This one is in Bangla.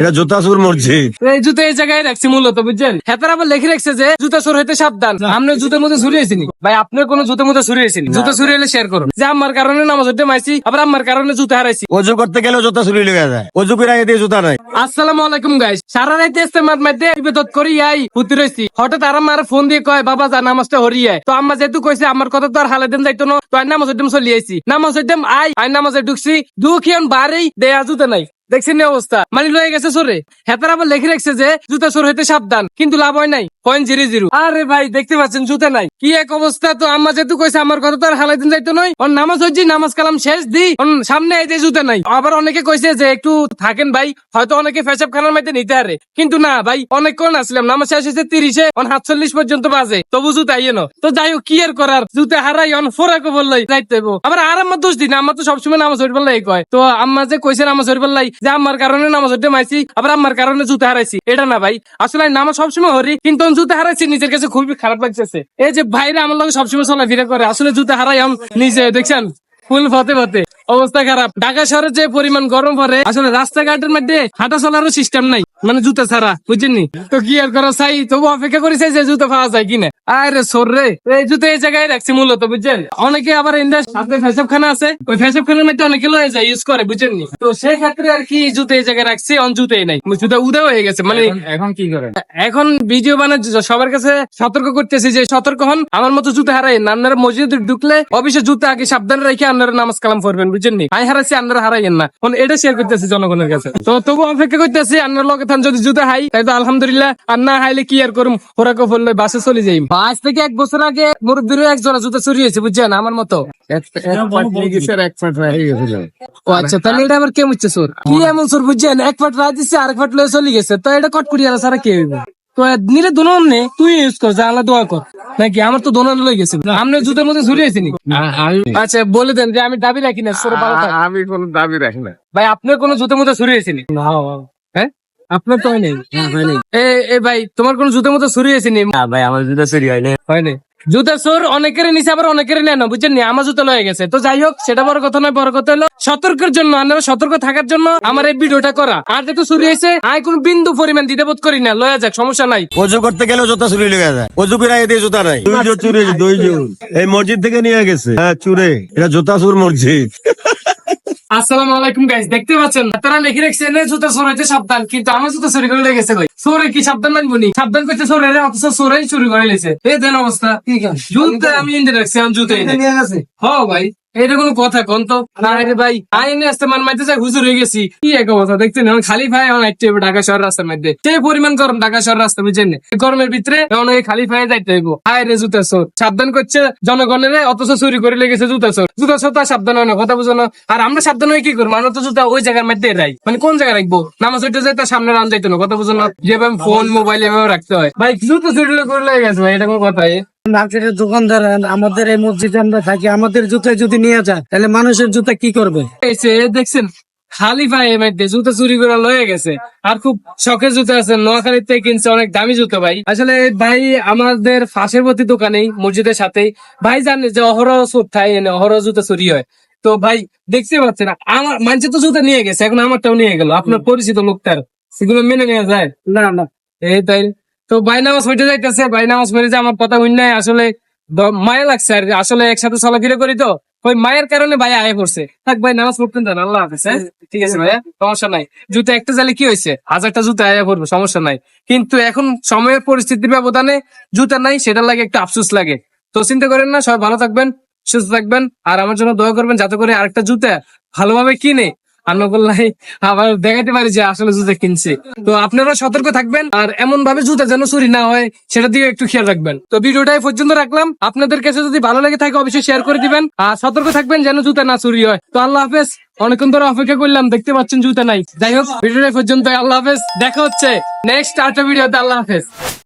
এটা জোতাসুর মসজিদ। এই জুতো এই জায়গায় রাখছি মূলত বুঝছেন? হেতার আবার লিখে রাখছে যে জুতা চোর হইতে সাবধান। আপনি জুতের মধ্যে ছুরিয়েছিনি ভাই আপনার কোনো জুতের মধ্যে ছুরিয়েছিনি জুতো ছুরি হলে শেয়ার করুন। যে আমার কারণে নামাজ হইতে মাইছি আবার আমার কারণে জুতা হারাইছি। অজু করতে গেলেও জোতা চুরি লেগে যায়। অজু করে আগে দিয়ে জুতা নাই। আসসালামু আলাইকুম গাইস সারা রাইতে ইস্তেমার মধ্যে ইবাদত করি আই হুতি রইছি। হঠাৎ আর আমার ফোন দিয়ে কয় বাবা যা নামাজটা হরিয়ে তো আম্মা যেহেতু কইছে আমার কথা তো আর হালে দিন যাইতো না। তো নামাজ হইতাম চলি আইছি। নামাজ হইতাম আই আই নামাজে ঢুকছি। দুখিয়ান বাড়ি দেয়া জুতা নাই। দেখছেন অবস্থা? মানি লয়ে গেছে সরে হেতার আবার লেখে রাখছে যে, জুতা সর হইতে সাবধান, কিন্তু লাভ হয় নাই। পয়েন্ট আরে ভাই, দেখতে পাচ্ছেন, জুতা নাই। কি এক অবস্থা তো, আম্মা যেহেতু কইছে আমার কথা আর হালাই দিন যাইতো নয় ওর নামাজ হচ্ছে নামাজ কালাম শেষ দি সামনে এই যে জুতা নাই। আবার অনেকে কইছে যে, একটু থাকেন ভাই, হয়তো অনেকে ফেসাব খানার মধ্যে নিতে পারে কিন্তু না ভাই অনেকক্ষণ আসলাম, নামাজ শেষ হয়েছে তিরিশে, অন সাতচল্লিশ পর্যন্ত বাজে। তবু জুতা ইয়ে ন তো যাই হোক, কি আর করার? জুতা হারাই, অন ফোরাকো বললাই যাইতে আবার আর দোষ দিন আমার তো সবসময় নামাজ হইতে পারলাই কয়। তো আম্মা যে কইছে নামাজ হইতে পারলাই যে আমার কারণে নামাজ হইতে মাইছি, আবার আমার কারণে জুতা হারাইছি। এটা না ভাই, আসলে নামাজ সবসময় হরি, কিন্তু আমি জুতা হারাইছি, নিজের কাছে খুবই খারাপ লাগছে এই যে ভাইরা আমার লগে সবসময় চলাফেরা করে, আসলে জুতা হারাই আমি নিজে, দেখছেন? ফুল ফতে ফতে। অবস্থা খারাপ। ঢাকা শহরে যে পরিমাণ গরম পড়ে, আসলে রাস্তাঘাটের মধ্যে হাঁটা চলারও সিস্টেম নাই। মানে জুতা ছাড়া বুঝছেননি তো কি আর করা চাই? তবু অপেক্ষা করি চাই যে জুতা পাওয়া যায় কিনা। আরে সর রে এই জুতো এই জায়গায় রাখছি মূলত বুঝছেন? অনেকে আবার ইন্ডাস সাথে ফেসব খানা আছে ওই ফেসব খানার মধ্যে অনেকে লয়ে যায় ইউজ করে বুঝছেননি তো সেই ক্ষেত্রে আর কি জুতো এই জায়গায় রাখছি অন জুতোই নাই। জুতা উদয় হয়ে গেছে মানে এখন কি করেন এখন ভিডিও বানায় সবার কাছে সতর্ক করতেছি যে সতর্ক হন আমার মতো জুতো হারাই না। আপনারা মসজিদে ঢুকলে অবশ্যই জুতা আগে সাবধানে রেখে আপনারা নামাজ কালাম করবেন বুঝছেন নি? আমি হারাইছি আপনারা হারাইয়েন না। এখন এটা শেয়ার করতেছি জনগণের কাছে। তো তবু অপেক্ষা করতেছি আপনার লগে থান যদি জুতা হাই তাই তো আলহামদুলিল্লাহ আর না হাইলে কি আর করুম? ওরাকে বললে বাসে চলে যাই বাস থেকে এক বছর আগে মুরব্বীর এক জোড়া জুতা চুরি হয়েছে বুঝছেন? আমার মতো। ও আচ্ছা তাহলে এটা আবার কেমন হচ্ছে সোর কি এমন সোর বুঝছেন? এক ফাট রাত দিচ্ছে আরেক ফাট লয়ে চলে গেছে। তো এটা কটকুটি আলা সারা কে তো নিলে নে তুই ইউজ কর জানলা দোয়া কর। নাকি আমার তো দোনো লয়ে গেছে? আপনি জুতের মধ্যে ঝুরি আছেনি আচ্ছা বলে দেন যে আমি দাবি রাখি না। আমি কোন দাবি রাখি না। ভাই আপনার কোনো জুতের মধ্যে ছুরি আছেনি হ্যাঁ আপনার তো হয় নাই এ এ ভাই তোমার কোন জুতের মধ্যে ছুরি আছেনি ভাই আমার জুতা চুরি হয় না হয় নাই জুতা চোর অনেকের নিচে আবার অনেকের নেয় না বুঝছেন আমার জুতা লয়ে গেছে। তো যাই হোক সেটা বড় কথা নয় বড় কথা হলো সতর্কের জন্য আপনারা সতর্ক থাকার জন্য আমার এই ভিডিওটা করা। আর যেহেতু চুরি হয়েছে আয় কোন বিন্দু পরিমাণ দিতে বোধ করি না লয়া যাক সমস্যা নাই। অজু করতে গেলেও জোতা চুরি লেগে যায়। অজু করে আগে জুতা নাই। দুইজন চুরি হয়েছে দুইজন। এই মসজিদ থেকে নিয়ে গেছে। হ্যাঁ চুরে। এটা জোতাসুর মসজিদ। আসসালামু আলাইকুম গাইস দেখতে পাচ্ছেন তারা লিখে রাখছে না জুতা চোর সাবধান। কিন্তু আমার জুতো চুরি করে লেগেছে ভাই চোরে কি সাবধান মানবো নি? সাবধান করতে চোরে অথচ চোরাই চুরি করে লেছে। এই দেন অবস্থা। জুতা আমি ইন্ডিয়া রাখছি আমি জুতা হ ভাই। এটা কোনো কথা কোন তো? না রে ভাই, আইনে আসতে মান মাইতে যাই হুজুর হয়ে গেছি। কি এক অবস্থা, দেখছেন? এখন খালি ভাই, এখন একটু হবে ঢাকা শহর রাস্তার মধ্যে। সেই পরিমাণ গরম ঢাকা শহর রাস্তা না? গরমের ভিতরে এখন এই খালি ভাই যাইতে হইব। আয় রে জুতা চোর। সাবধান করছে জনগণের অথচ চুরি করে লেগেছে জুতা চোর। জুতা চোর তো সাবধান হয় না, কথা বুঝো না। আর আমরা সাবধান হয়ে কি করব? আমরা তো জুতা ওই জায়গার মধ্যে রাই। মানে কোন জায়গায় রাখব? নামাজ হইতে যাই তার সামনে রান যাইতো না, কথা বুঝো না। যেভাবে ফোন মোবাইল এভাবে রাখতে হয়। ভাই, জুতা চুরি করে লেগে গেছে ভাই, এটা কোনো কথা? মার্কেটের দোকানদার আমাদের এই মসজিদে আমরা থাকি আমাদের জুতা যদি নিয়ে যায় তাহলে মানুষের জুতা কি করবে? দেখছেন খালি মধ্যে জুতা চুরি করে লয়ে গেছে। আর খুব শখের জুতা আছে নোয়াখালীর থেকে কিনছে অনেক দামি জুতো ভাই। আসলে ভাই আমাদের ফাঁসের প্রতি দোকানেই মসজিদের সাথেই। ভাই জানে যে অহরহ চোর থাকে এনে অহরহ জুতা চুরি হয়। তো ভাই দেখতে পাচ্ছেন আমার মানুষের তো জুতা নিয়ে গেছে এখন আমারটাও নিয়ে গেল। আপনার পরিচিত লোকটার সেগুলো মেনে নেওয়া যায়? না না। এই তাই তো ভাই নামাজ হইতে যাইতেছে ভাই নামাজ পড়ে যে আমার কথা হইন নাই আসলে মায়া লাগছে আর আসলে একসাথে চলাফেরা করি তো ওই মায়ের কারণে ভাই আয় পড়ছে। থাক ভাই নামাজ পড়তেন দেন আল্লাহ হাফেজ হ্যাঁ? ঠিক আছে। ভাইয়া সমস্যা নাই। জুতা একটা জালে কি হয়েছে? হাজারটা জুতা আয়া পড়বে সমস্যা নাই। কিন্তু এখন সময়ের পরিস্থিতির ব্যবধানে জুতা নাই সেটা লাগে একটু আফসোস লাগে। তো চিন্তা করেন না সবাই ভালো থাকবেন সুস্থ থাকবেন আর আমার জন্য দোয়া করবেন যাতে করে আরেকটা জুতা ভালোভাবে কিনে আন্নকল্লাই আবার দেখাতে পারি যে আসলে জুতা কিনছে। তো আপনারা সতর্ক থাকবেন আর এমন ভাবে জুতা যেন চুরি না হয় সেটা দিকে একটু খেয়াল রাখবেন। তো ভিডিওটা পর্যন্ত রাখলাম। আপনাদের কাছে যদি ভালো লাগে থাকে অবশ্যই শেয়ার করে দিবেন আর সতর্ক থাকবেন যেন জুতা না চুরি হয়। তো আল্লাহ হাফেজ, অনেকক্ষণ ধরে অপেক্ষা করলাম, দেখতে পাচ্ছেন জুতা নাই। যাই হোক, ভিডিওটা পর্যন্ত আল্লাহ হাফেজ, দেখা হচ্ছে নেক্সট আরেকটা ভিডিওতে। আল্লাহ হাফেজ।